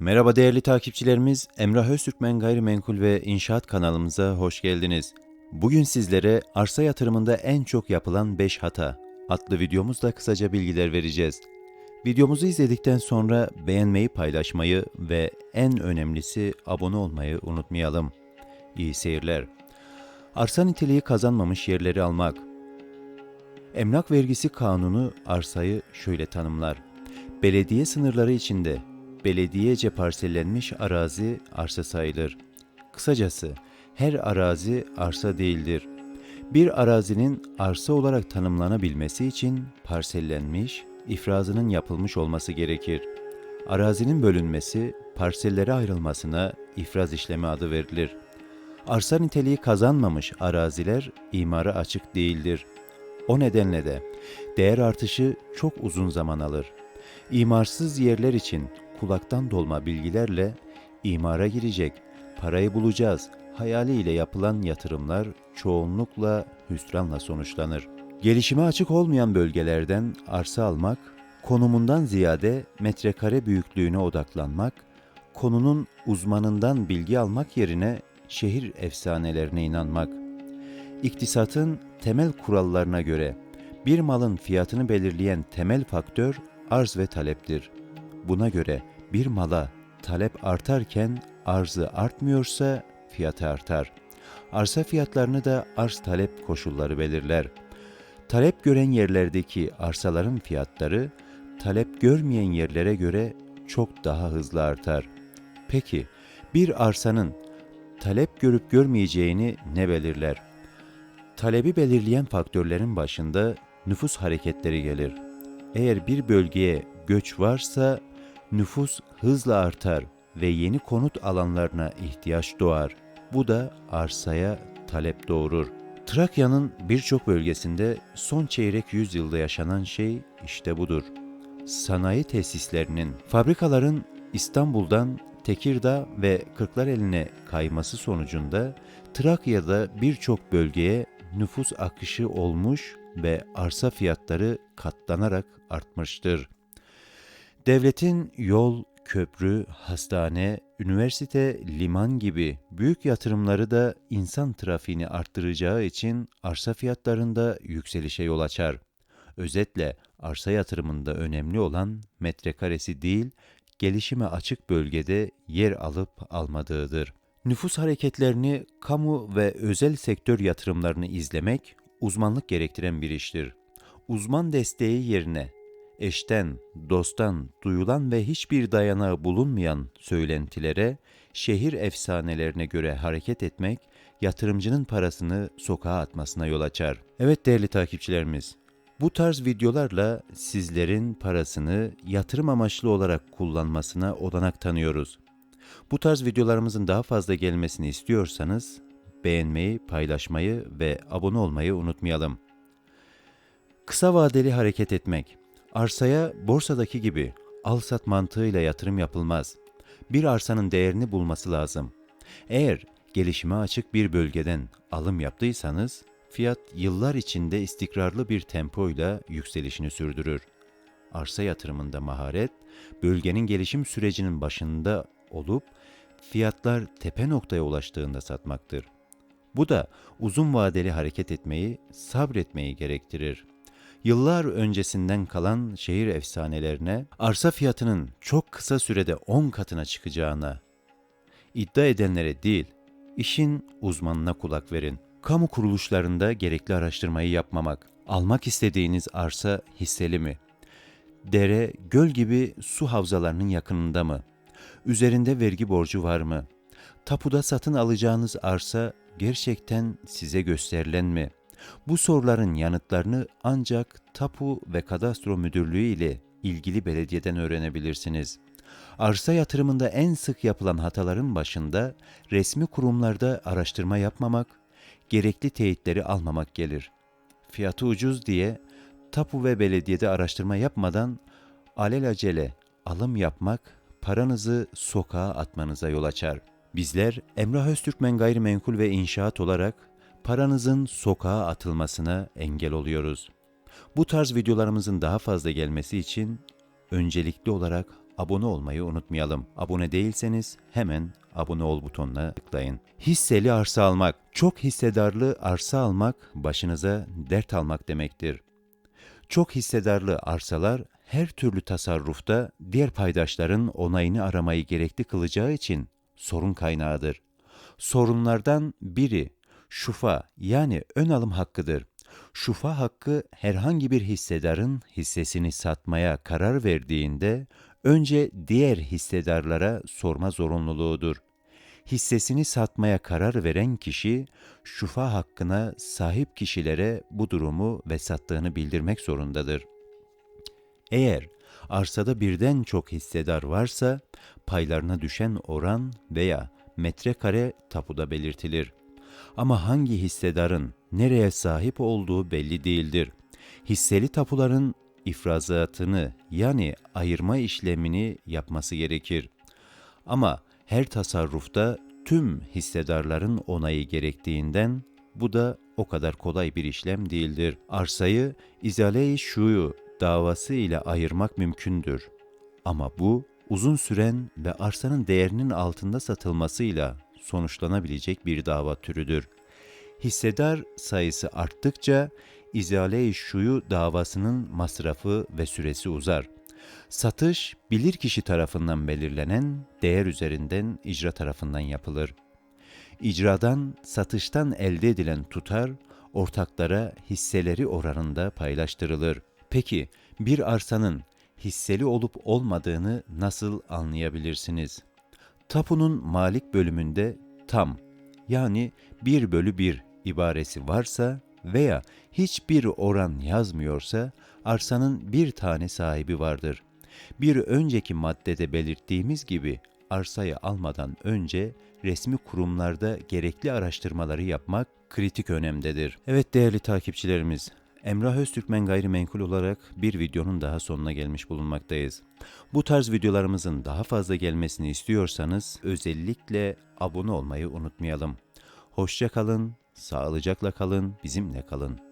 Merhaba değerli takipçilerimiz, Emrah Öztürkmen Gayrimenkul ve İnşaat kanalımıza hoş geldiniz. Bugün sizlere arsa yatırımında en çok yapılan 5 hata adlı videomuzda kısaca bilgiler vereceğiz. Videomuzu izledikten sonra beğenmeyi, paylaşmayı ve en önemlisi abone olmayı unutmayalım. İyi seyirler. Arsa niteliği kazanmamış yerleri almak. Emlak vergisi kanunu arsayı şöyle tanımlar. Belediye sınırları içinde belediyece parsellenmiş arazi arsa sayılır. Kısacası her arazi arsa değildir. Bir arazinin arsa olarak tanımlanabilmesi için parsellenmiş, ifrazının yapılmış olması gerekir. Arazinin bölünmesi, parsellere ayrılmasına ifraz işlemi adı verilir. Arsa niteliği kazanmamış araziler imara açık değildir. O nedenle de değer artışı çok uzun zaman alır. İmarsız yerler için kulaktan dolma bilgilerle imara girecek, parayı bulacağız hayaliyle yapılan yatırımlar çoğunlukla hüsranla sonuçlanır. Gelişime açık olmayan bölgelerden arsa almak, konumundan ziyade metrekare büyüklüğüne odaklanmak, konunun uzmanından bilgi almak yerine şehir efsanelerine inanmak. İktisatın temel kurallarına göre bir malın fiyatını belirleyen temel faktör arz ve taleptir. Buna göre bir mala talep artarken arzı artmıyorsa fiyatı artar. Arsa fiyatlarını da arz talep koşulları belirler. Talep gören yerlerdeki arsaların fiyatları talep görmeyen yerlere göre çok daha hızlı artar. Peki bir arsanın talep görüp görmeyeceğini ne belirler? Talebi belirleyen faktörlerin başında nüfus hareketleri gelir. Eğer bir bölgeye göç varsa nüfus hızla artar ve yeni konut alanlarına ihtiyaç doğar. Bu da arsaya talep doğurur. Trakya'nın birçok bölgesinde son çeyrek yüzyılda yaşanan şey işte budur. Sanayi tesislerinin, fabrikaların İstanbul'dan Tekirdağ ve Kırklareli'ne kayması sonucunda Trakya'da birçok bölgeye nüfus akışı olmuş ve arsa fiyatları katlanarak artmıştır. Devletin yol, köprü, hastane, üniversite, liman gibi büyük yatırımları da insan trafiğini arttıracağı için arsa fiyatlarında yükselişe yol açar. Özetle arsa yatırımında önemli olan metrekaresi değil, gelişime açık bölgede yer alıp almadığıdır. Nüfus hareketlerini, kamu ve özel sektör yatırımlarını izlemek uzmanlık gerektiren bir iştir. Uzman desteği yerine eşten, dosttan duyulan ve hiçbir dayanağı bulunmayan söylentilere, şehir efsanelerine göre hareket etmek, yatırımcının parasını sokağa atmasına yol açar. Evet değerli takipçilerimiz, bu tarz videolarla sizlerin parasını yatırım amaçlı olarak kullanmasına olanak tanıyoruz. Bu tarz videolarımızın daha fazla gelmesini istiyorsanız beğenmeyi, paylaşmayı ve abone olmayı unutmayalım. Kısa vadeli hareket etmek Arsaya borsadaki gibi al-sat mantığıyla yatırım yapılmaz. Bir arsanın değerini bulması lazım. Eğer gelişime açık bir bölgeden alım yaptıysanız, fiyat yıllar içinde istikrarlı bir tempoyla yükselişini sürdürür. Arsa yatırımında maharet, bölgenin gelişim sürecinin başında olup fiyatlar tepe noktaya ulaştığında satmaktır. Bu da uzun vadeli hareket etmeyi, sabretmeyi gerektirir yıllar öncesinden kalan şehir efsanelerine arsa fiyatının çok kısa sürede 10 katına çıkacağına iddia edenlere değil, işin uzmanına kulak verin. Kamu kuruluşlarında gerekli araştırmayı yapmamak, almak istediğiniz arsa hisseli mi? Dere, göl gibi su havzalarının yakınında mı? Üzerinde vergi borcu var mı? Tapuda satın alacağınız arsa gerçekten size gösterilen mi? Bu soruların yanıtlarını ancak Tapu ve Kadastro Müdürlüğü ile ilgili belediyeden öğrenebilirsiniz. Arsa yatırımında en sık yapılan hataların başında resmi kurumlarda araştırma yapmamak, gerekli teyitleri almamak gelir. Fiyatı ucuz diye tapu ve belediyede araştırma yapmadan alelacele alım yapmak paranızı sokağa atmanıza yol açar. Bizler Emrah Öztürkmen Gayrimenkul ve İnşaat olarak paranızın sokağa atılmasına engel oluyoruz. Bu tarz videolarımızın daha fazla gelmesi için öncelikli olarak abone olmayı unutmayalım. Abone değilseniz hemen abone ol butonuna tıklayın. Hisseli arsa almak, çok hissedarlı arsa almak başınıza dert almak demektir. Çok hissedarlı arsalar her türlü tasarrufta diğer paydaşların onayını aramayı gerekli kılacağı için sorun kaynağıdır. Sorunlardan biri şufa yani ön alım hakkıdır. Şufa hakkı herhangi bir hissedarın hissesini satmaya karar verdiğinde önce diğer hissedarlara sorma zorunluluğudur. Hissesini satmaya karar veren kişi şufa hakkına sahip kişilere bu durumu ve sattığını bildirmek zorundadır. Eğer arsada birden çok hissedar varsa paylarına düşen oran veya metrekare tapuda belirtilir. Ama hangi hissedarın nereye sahip olduğu belli değildir. Hisseli tapuların ifrazatını yani ayırma işlemini yapması gerekir. Ama her tasarrufta tüm hissedarların onayı gerektiğinden bu da o kadar kolay bir işlem değildir. Arsayı izale-i şuyu davası ile ayırmak mümkündür. Ama bu uzun süren ve arsanın değerinin altında satılmasıyla sonuçlanabilecek bir dava türüdür. Hissedar sayısı arttıkça izale-i şuyu davasının masrafı ve süresi uzar. Satış bilirkişi tarafından belirlenen değer üzerinden icra tarafından yapılır. İcradan satıştan elde edilen tutar ortaklara hisseleri oranında paylaştırılır. Peki bir arsanın hisseli olup olmadığını nasıl anlayabilirsiniz? Tapunun malik bölümünde tam yani 1 bölü 1 ibaresi varsa veya hiçbir oran yazmıyorsa arsanın bir tane sahibi vardır. Bir önceki maddede belirttiğimiz gibi arsayı almadan önce resmi kurumlarda gerekli araştırmaları yapmak kritik önemdedir. Evet değerli takipçilerimiz, Emrah Öztürkmen Gayrimenkul olarak bir videonun daha sonuna gelmiş bulunmaktayız. Bu tarz videolarımızın daha fazla gelmesini istiyorsanız özellikle abone olmayı unutmayalım. Hoşça kalın, sağlıcakla kalın, bizimle kalın.